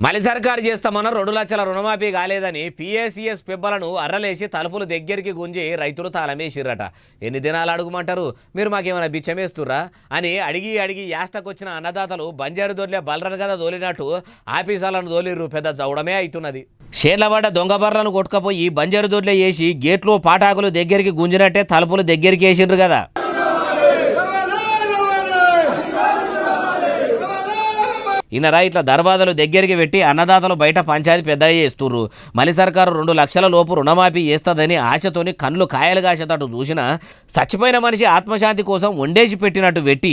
మళ్ళీ సర్కారు చేస్తామన్న రెండు లక్షల రుణమాఫీ కాలేదని పిఏసిఎస్ పిబ్బలను అర్రలేసి తలుపులు దగ్గరికి గుంజి రైతులు తాళమేసిర్రట. ఎన్ని దినాలు అడుగుమంటారు? మీరు మాకేమైనా బిచ్చమేస్తుర్రా? అని అడిగి అడిగి యాస్టకొచ్చిన అన్నదాతలు బంజారు దొరిలే బలరన్ కదా దోలినట్టు ఆఫీసాలను దోలిర్రు పెద్ద చౌడమే అవుతున్నది షేర్లవాడ దొంగబర్లను కొట్టుకపోయి బంజారు దొడ్లే వేసి గేట్లు పాటాకులు దగ్గరికి గుంజినట్టే తలుపులు దగ్గరికి వేసిండ్రు కదా ఈయనరా ఇట్లా దర్వాదలు దగ్గరికి పెట్టి అన్నదాతలు బయట పంచాయతీ పెద్ద చేస్తుర్రు. మళ్ళీ సర్కారు రెండు లక్షల లోపు రుణమాఫీ చేస్తుందని ఆశతోని కళ్ళు కాయలు కాసేటట్టు చూసినా చచ్చిపోయిన మనిషి ఆత్మశాంతి కోసం వండేసి పెట్టినట్టు పెట్టి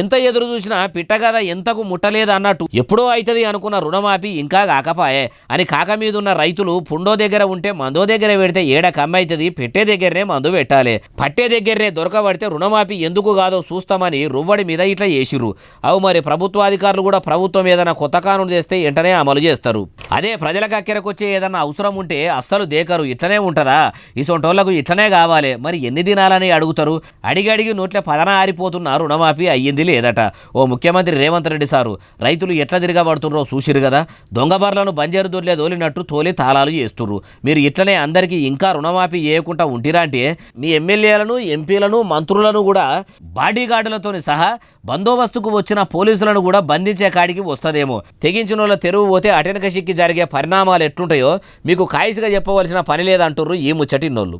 ఎంత ఎదురు చూసినా పిట్టగద ఎంతకు ముట్టలేదు అన్నట్టు ఎప్పుడో అవుతుంది అనుకున్న రుణమాఫీ ఇంకా కాకపాయే అని కాక మీద ఉన్న రైతులు పుండో దగ్గర ఉంటే మందో దగ్గర పెడితే ఏడ కమ్మవుతుంది పెట్టే దగ్గరనే మందు పెట్టాలి. పట్టే దగ్గరనే దొరకబడితే రుణమాఫీ ఎందుకు కాదో చూస్తామని రువ్వడి మీద ఇట్లా చేసిరు అవు మరి ప్రభుత్వాధికారులు కూడా ప్రభుత్వం ఏదైనా కొత్త కానూను చేస్తే వెంటనే అమలు చేస్తారు. అదే ప్రజలకు అక్కెరకొచ్చే ఏదన్నా అవసరం ఉంటే అస్సలు దేకరు ఇట్లనే ఉంటుందా? ఇసొంటోళ్ళకు ఇట్లనే కావాలి. మరి ఎన్ని దినాలని అడుగుతారు? అడిగి అడిగి నోట్ల పదన ఆరిపోతున్న రుణమాఫీ అయ్యింది లేదట. ఓ ముఖ్యమంత్రి రేవంత్ రెడ్డి సారు రైతులు ఎట్లా తిరగబడుతున్నారో చూసిరు కదా? దొంగబార్లను బంజారు బంజరు దొర్లే దోలినట్టు తోలి తాళాలు చేస్తుర్రు. మీరు ఇట్లనే అందరికీ ఇంకా రుణమాఫీ చేయకుండా ఉంటిరా అంటే మీ ఎమ్మెల్యేలను ఎంపీలను మంత్రులను కూడా బాడీగార్డులతోని సహా బందోబస్తుకు వచ్చిన పోలీసులను కూడా బంధించే కాడికి వస్తుందేమో. తెగించిన వాళ్ళ తెరువు పోతే అటెనక సిక్కి జరిగే పరిణామాలు ఎట్లుంటాయో మీకు ఖాయిసిగా చెప్పవలసిన పని లేదంటుర్రు ఈ ముచ్చటిన్నోళ్ళు